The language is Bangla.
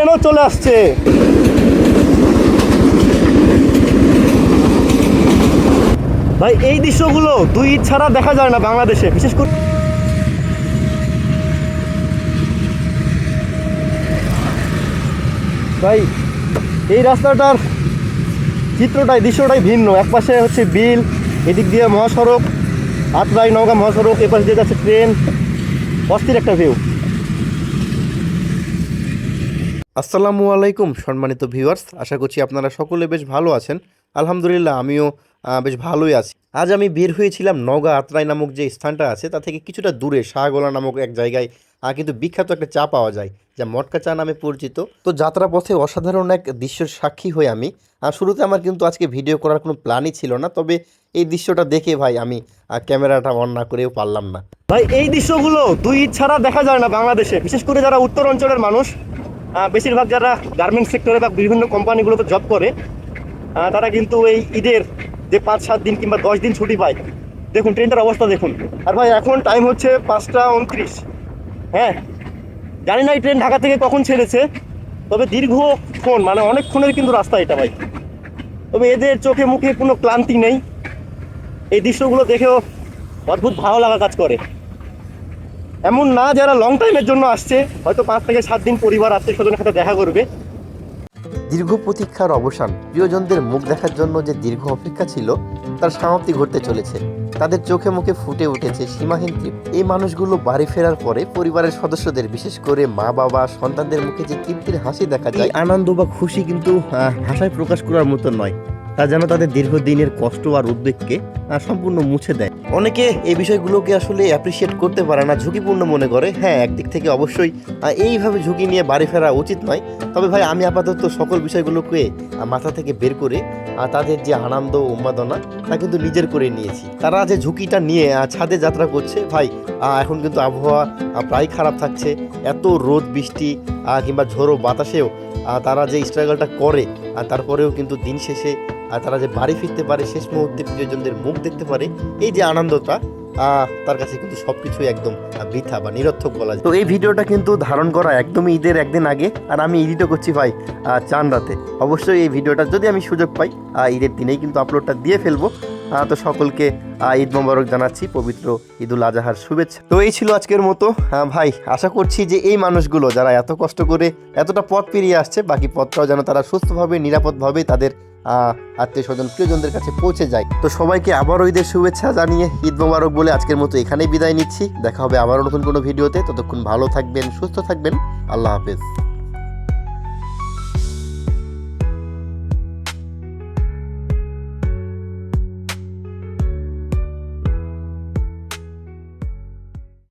ট্রেনও চলে আসছে। ভাই, এই দৃশ্যগুলো দুই ছাড়া দেখা যায় না বাংলাদেশে, বিশেষ করে ভাই, এই রাস্তাটার চিত্রটাই, দৃশ্যটাই ভিন্ন। একপাশে হচ্ছে বিল, এদিক দিয়ে মহাসড়ক আত্রাই নওগাঁ মহাসড়ক, এপাশ দিয়ে যাচ্ছে ট্রেন। অস্থির একটা ভিউ আসসালামু আলাইকুম, সম্মানিত ভিউয়ার্স। আশা করছি আপনারা সকলে বেশ ভালো আছেন। আলহামদুলিল্লাহ, আমিও বেশ ভালোই আছি। আজ আমি বের হয়েছিলাম নগা আত্রাই নামক যে স্থানটা আছে, তা থেকে কিছুটা দূরে শাহগোলা নামক এক জায়গায় কিন্তু বিখ্যাত একটা চা পাওয়া যায়, যা মটকা চা নামে পরিচিত। তো যাত্রা পথে অসাধারণ এক দৃশ্যের সাক্ষী হই আমি। আর শুরুতে আমার কিন্তু আজকে ভিডিও করার কোনো প্ল্যানই ছিল না, তবে এই দৃশ্যটা দেখে ভাই আমি ক্যামেরাটা অন না করেও পারলাম না। ভাই, এই দৃশ্যগুলো দুই ছাড়া দেখা যায় না বাংলাদেশে, বিশেষ করে যারা উত্তর অঞ্চলের মানুষ। বেশিরভাগ যারা গার্মেন্টস সেক্টরে বা বিভিন্ন কোম্পানিগুলোতে জব করে তারা কিন্তু এই ঈদের যে পাঁচ, সাত দিন কিংবা দশ দিন ছুটি পায়। দেখুন ট্রেনটার অবস্থা দেখুন। আর ভাই, এখন টাইম হচ্ছে পাঁচটা উনত্রিশ। হ্যাঁ জানি না এই ট্রেন ঢাকা থেকে কখন ছেড়েছে, তবে দীর্ঘক্ষণ মানে অনেকক্ষণের কিন্তু রাস্তা এটা ভাই। তবে এদের চোখে মুখে কোনো ক্লান্তি নেই। এই দৃশ্যগুলো দেখেও অদ্ভুত ভালো লাগা কাজ করে। এমন না যারা লং টাইমের জন্য আসছে হয়তো পাঁচ থেকে সাত দিন পরিবার আত্মীয় স্বজনের সাথে দেখা করবে। দীর্ঘ প্রতীক্ষার অবসান প্রিয়জনদের মুখ দেখার জন্য যে দীর্ঘ অপেক্ষা ছিল তার সমাপ্তি ঘটতে চলেছে। তাদের চোখে মুখে ফুটে উঠেছে সীমাহীন তৃপ্তি। এই মানুষগুলো বাড়ি ফেরার পরে পরিবারের সদস্যদের বিশেষ করে মা বাবা সন্তানদের মুখে যে তৃপ্তির হাসি দেখা যায় আনন্দ বা খুশি কিন্তু ভাষায় প্রকাশ করার মতো নয়। তা যেন তাদের দীর্ঘদিনের কষ্ট আর উদ্বেগকে সম্পূর্ণ মুছে দেয়। অনেকে এই বিষয়গুলোকে আসলে অ্যাপ্রিসিয়েট করতে পারে না, ঝুঁকিপূর্ণ মনে করে। হ্যাঁ একদিক থেকে অবশ্যই এইভাবে ঝুঁকি নিয়ে বাড়ি ফেরা উচিত নয়। তবে ভাই, আমি আপাতত সকল বিষয়গুলোকে মাথা থেকে বের করে তাদের যে আনন্দ, উন্মাদনা, তা কিন্তু নিজের করে নিয়েছি। তারা যে ঝুঁকিটা নিয়ে ছাদে যাত্রা করছে, ভাই এখন কিন্তু আবহাওয়া প্রায় খারাপ থাকছে। এত রোদ, বৃষ্টি কিংবা ঝোড়ো বাতাসেও তারা যে স্ট্রাগলটা করে তারপরেও কিন্তু দিন শেষে আর তারা যে বাড়ি ফিরতে পারে, শেষ মুহূর্তে প্রিয়জনদের মুখ দেখতে পারে। এই যে আনন্দটা তার কাছে কিন্তু সবকিছুই একদম বৃথা বা নিরর্থক বলা যায়। তো এই ভিডিওটা কিন্তু ধারণ করা একদমই ঈদের একদিন আগে, আর আমি এডিটও করছি ভাই চান রাতে। অবশ্যই এই ভিডিওটা যদি আমি সুযোগ পাই ঈদের দিনেই কিন্তু আপলোডটা দিয়ে ফেলব। তো সকলকে ঈদ মোবারক জানাচ্ছি পবিত্র ঈদুল আজহার শুভেচ্ছা। তো এই ছিল আজকের মতো। আহ, ভাই আশা করছি যে এই মানুষগুলো যারা এত কষ্ট করে এতটা পথ পেরিয়ে আসছে বাকি পথটাও যেন তারা সুস্থভাবে নিরাপদভাবে তাদের আত্মীয় স্বজন প্রিয়জনদের কাছে পৌঁছে যায়। তো সবাইকে আবারও ঈদের শুভেচ্ছা জানিয়ে ঈদ মোবারক বলে আজকের মতো এখানেই বিদায় নিচ্ছি। দেখা হবে আবারও নতুন কোনো ভিডিওতে। ততক্ষণ ভালো থাকবেন সুস্থ থাকবেন। আল্লাহ হাফেজ।